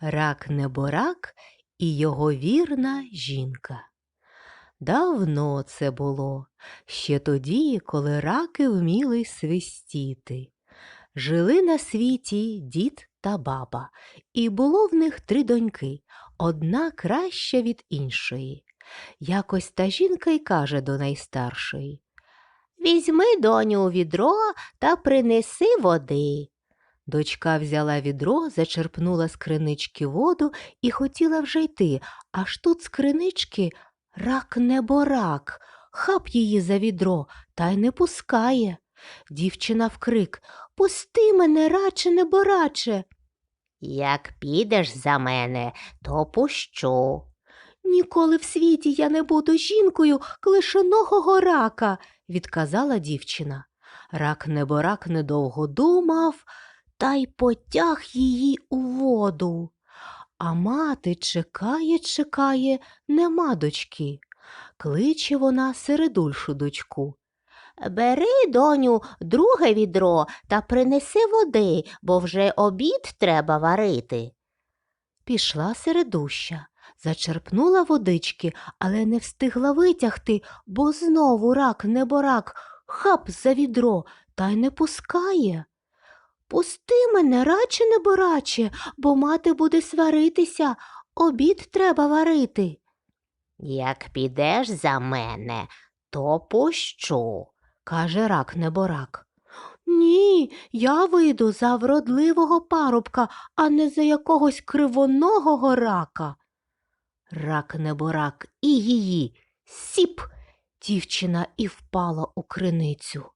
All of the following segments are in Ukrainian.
Рак неборак і його вірна жінка. Давно це було, ще тоді, коли раки вміли свистіти. Жили на світі дід та баба, і було в них три доньки, одна краща від іншої. Якось та жінка й каже до найстаршої Візьми, доню, у відро та принеси води. Дочка взяла відро, зачерпнула з кринички воду і хотіла вже йти, аж тут з кринички рак неборак, хап її за відро та й не пускає. Дівчина вкрик Пусти мене, раче небораче. Як підеш за мене, то пущу. Ніколи в світі я не буду жінкою клишоногого рака, відказала дівчина. Рак неборак недовго думав та й потяг її у воду. А мати чекає, чекає, нема дочки. Кличе вона середульшу дочку. Бери, доню, друге відро та принеси води, бо вже обід треба варити. Пішла середуща, зачерпнула водички, але не встигла витягти, бо знову рак неборак хап за відро та й не пускає. Пусти мене, раче небораче, бо мати буде сваритися, обід треба варити. Як підеш за мене, то пущу. каже рак неборак. Ні, я вийду за вродливого парубка, а не за якогось кривоногого рака. Рак неборак і її сіп, дівчина і впала у криницю.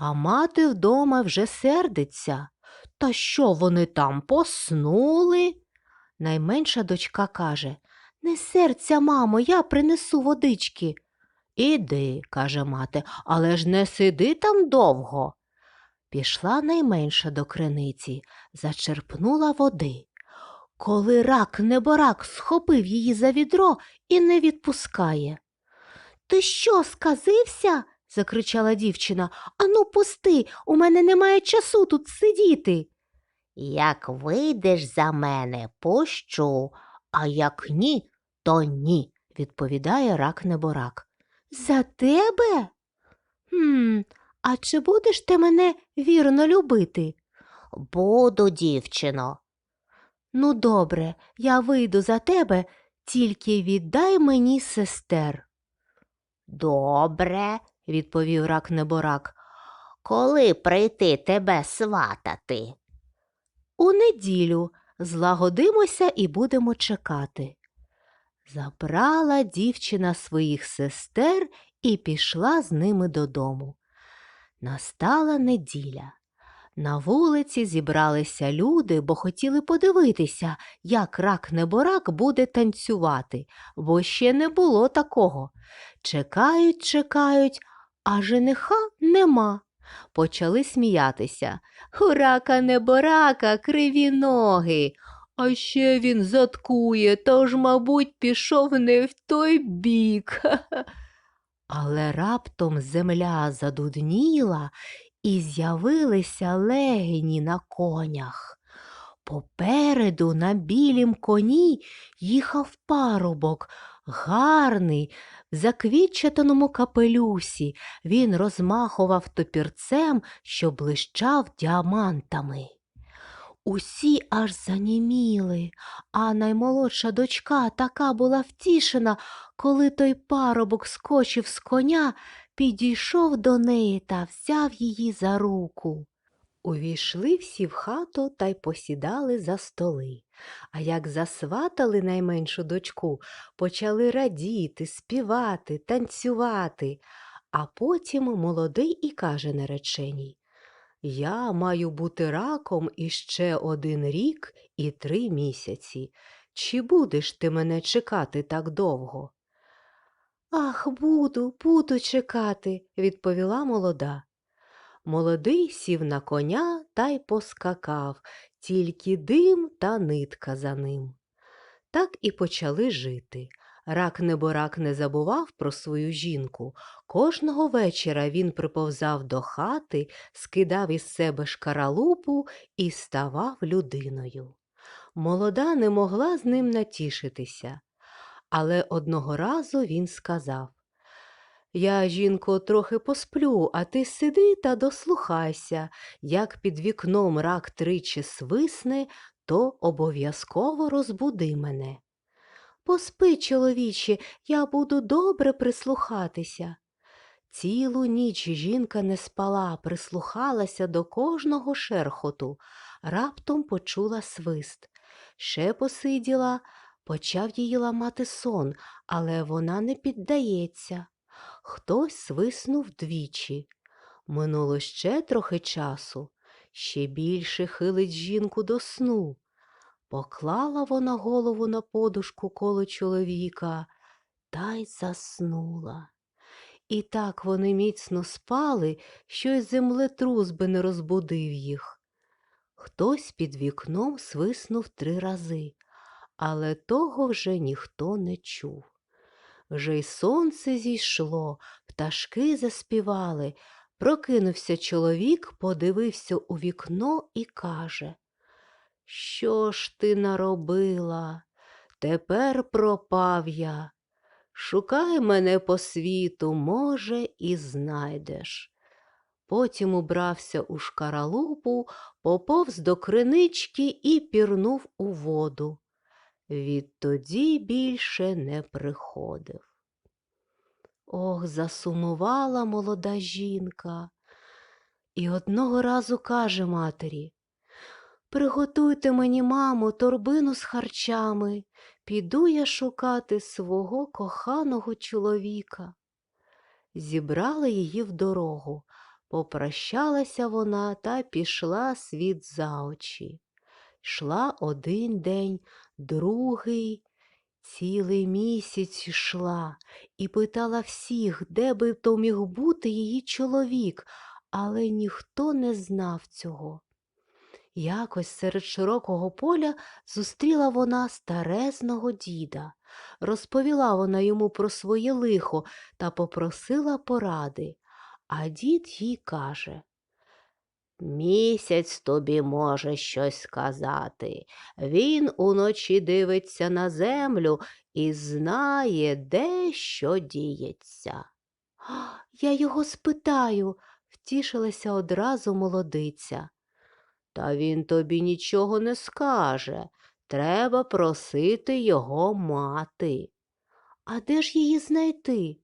А мати вдома вже сердиться. Та що вони там поснули? Найменша дочка каже Не серця, мамо, я принесу водички. Іди, каже мати, але ж не сиди там довго. Пішла найменша до криниці, зачерпнула води. Коли рак неборак схопив її за відро і не відпускає. Ти що, сказився? Закричала дівчина. Ану, пусти, у мене немає часу тут сидіти. Як вийдеш за мене, пущу, а як ні, то ні, відповідає рак неборак. За тебе? Хм, а чи будеш ти мене вірно любити? Буду, дівчино. Ну, добре, я вийду за тебе, тільки віддай мені сестер. Добре, відповів рак неборак. коли прийти тебе сватати? У неділю злагодимося і будемо чекати. Забрала дівчина своїх сестер і пішла з ними додому. Настала неділя. На вулиці зібралися люди, бо хотіли подивитися, як рак неборак буде танцювати, бо ще не було такого. Чекають, чекають, а жениха нема. Почали сміятися. Хурака неборака, криві ноги. А ще він заткує, тож, мабуть, пішов не в той бік. Але раптом земля задудніла і з'явилися легені на конях. Попереду на білім коні їхав парубок, гарний, в заквітчатаному капелюсі. Він розмахував топірцем, що блищав діамантами. Усі аж заніміли, а наймолодша дочка така була втішена, коли той парубок скочив з коня, підійшов до неї та взяв її за руку. Увійшли всі в хату та й посідали за столи. А як засватали найменшу дочку, почали радіти, співати, танцювати. А потім молодий і каже нареченій я маю бути раком іще один рік і три місяці. Чи будеш ти мене чекати так довго? Ах, буду, буду чекати, відповіла молода. Молодий сів на коня та й поскакав, тільки дим та нитка за ним. Так і почали жити. Рак неборак не забував про свою жінку. Кожного вечора він приповзав до хати, скидав із себе шкаралупу і ставав людиною. Молода не могла з ним натішитися, але одного разу він сказав Я, жінко, трохи посплю, а ти сиди та дослухайся, як під вікном рак тричі свисне, то обов'язково розбуди мене. Поспи, чоловіче, я буду добре прислухатися. Цілу ніч жінка не спала, прислухалася до кожного шерхоту, раптом почула свист. Ще посиділа, почав її ламати сон, але вона не піддається. Хтось свиснув двічі. Минуло ще трохи часу, ще більше хилить жінку до сну. Поклала вона голову на подушку коло чоловіка та й заснула. І так вони міцно спали, що й землетрус би не розбудив їх. Хтось під вікном свиснув три рази, але того вже ніхто не чув. Вже й сонце зійшло, пташки заспівали. Прокинувся чоловік, подивився у вікно і каже Що ж ти наробила? Тепер пропав я. Шукай мене по світу, може, і знайдеш. Потім убрався у шкаралупу, поповз до кринички і пірнув у воду. Відтоді більше не приходив. Ох, засумувала молода жінка. І одного разу каже матері Приготуйте мені, мамо, торбину з харчами, піду я шукати свого коханого чоловіка. Зібрали її в дорогу, попрощалася вона та пішла світ за очі. Йшла один день, другий, цілий місяць йшла і питала всіх, де би то міг бути її чоловік, але ніхто не знав цього. Якось серед широкого поля зустріла вона старезного діда. Розповіла вона йому про своє лихо та попросила поради. А дід їй каже Місяць тобі може щось сказати. Він уночі дивиться на землю і знає, де що діється. Я його спитаю, втішилася одразу молодиця. Та він тобі нічого не скаже. Треба просити його мати. А де ж її знайти?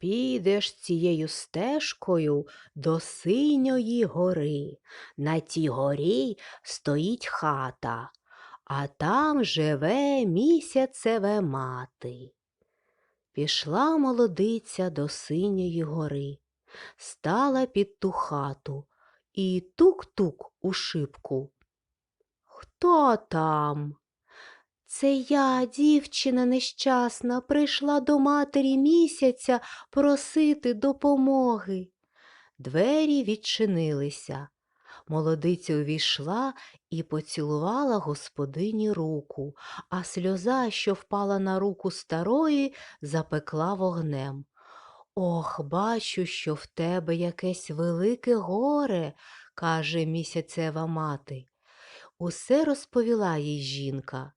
Підеш цією стежкою до синьої гори. На тій горі стоїть хата, а там живе місяцеве мати. Пішла молодиця до синьої гори, стала під ту хату і тук-тук у шибку. Хто там? Це я, дівчина нещасна, прийшла до матері місяця просити допомоги. Двері відчинилися. Молодиця увійшла і поцілувала господині руку, а сльоза, що впала на руку старої, запекла вогнем. Ох, бачу, що в тебе якесь велике горе, каже місяцева мати. Усе розповіла їй жінка.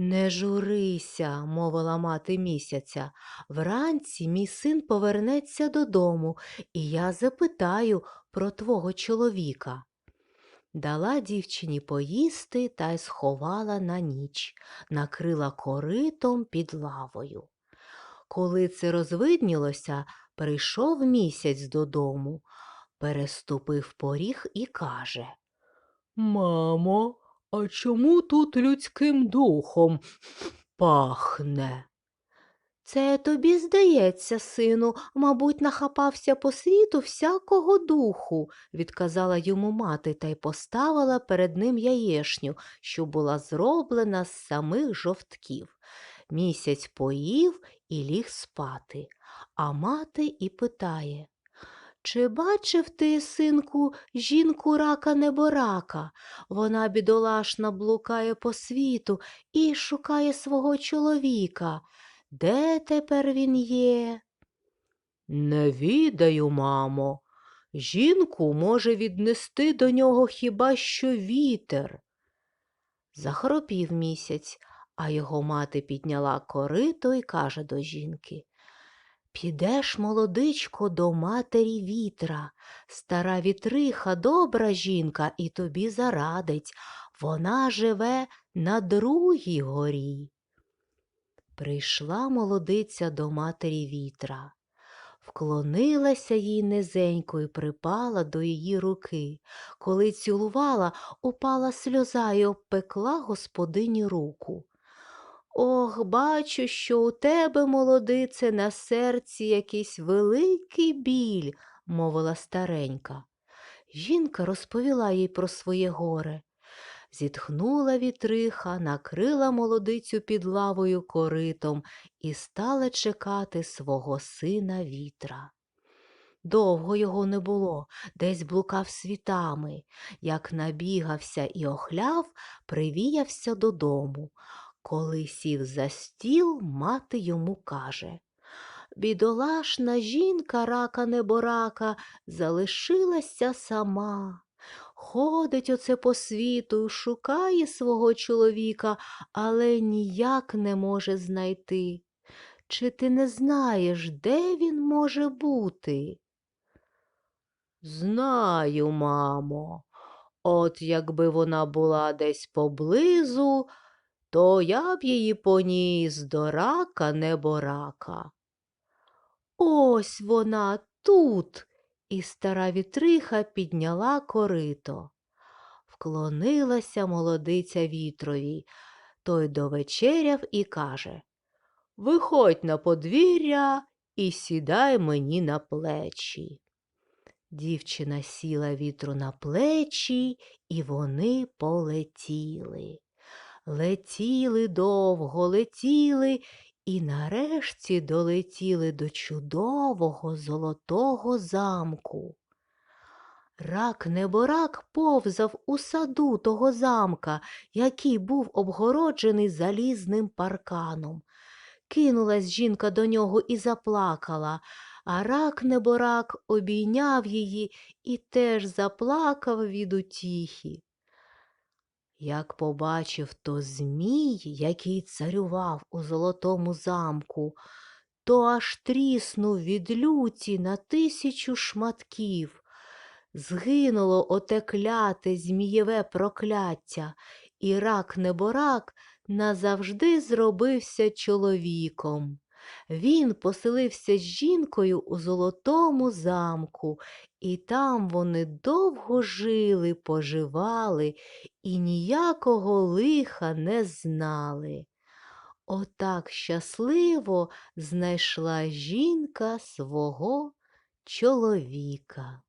Не журися, мовила мати місяця. Вранці мій син повернеться додому, і я запитаю про твого чоловіка. Дала дівчині поїсти та й сховала на ніч, накрила коритом під лавою. Коли це розвиднілося, прийшов місяць додому, переступив поріг і каже Мамо, а чому тут людським духом пахне? Це тобі здається, сину, мабуть, нахапався по світу всякого духу, відказала йому мати та й поставила перед ним яєшню, що була зроблена з самих жовтків. Місяць поїв і ліг спати, а мати і питає Чи бачив ти, синку, жінку рака неборака? Вона бідолашна блукає по світу і шукає свого чоловіка. Де тепер він є? Не відаю, мамо. Жінку може віднести до нього хіба що вітер. Захропів місяць, а його мати підняла корито і каже до жінки Підеш, молодичко, до матері вітра. Стара вітриха добра жінка і тобі зарадить. Вона живе на другій горі. Прийшла молодиця до матері вітра, вклонилася їй низенько і припала до її руки. Коли цілувала, упала сльоза і обпекла господині руку. Ох, бачу, що у тебе, молодице, на серці якийсь великий біль, мовила старенька. Жінка розповіла їй про своє горе. Зітхнула вітриха, накрила молодицю під лавою коритом і стала чекати свого сина вітра. Довго його не було, десь блукав світами. Як набігався і охляв, привіявся додому. Коли сів за стіл, мати йому каже Бідолашна жінка рака неборака залишилася сама. Ходить оце по світу, шукає свого чоловіка, але ніяк не може знайти. Чи ти не знаєш, де він може бути? Знаю, мамо. От якби вона була десь поблизу, то я б її поніс до рака неборака. Ось вона тут. І стара вітриха підняла корито. Вклонилася молодиця вітрові. Той довечеряв і каже Виходь на подвір'я і сідай мені на плечі. Дівчина сіла вітру на плечі, і вони полетіли. Летіли довго, летіли і нарешті долетіли до чудового золотого замку. Рак неборак повзав у саду того замка, який був обгороджений залізним парканом. Кинулась жінка до нього і заплакала, а рак неборак обійняв її і теж заплакав від утіхи. Як побачив то змій, який царював у золотому замку, то аж тріснув від люті на тисячу шматків. Згинуло оте кляте змієве прокляття, і рак неборак назавжди зробився чоловіком. Він поселився з жінкою у золотому замку, і там вони довго жили, поживали і ніякого лиха не знали. Отак щасливо знайшла жінка свого чоловіка.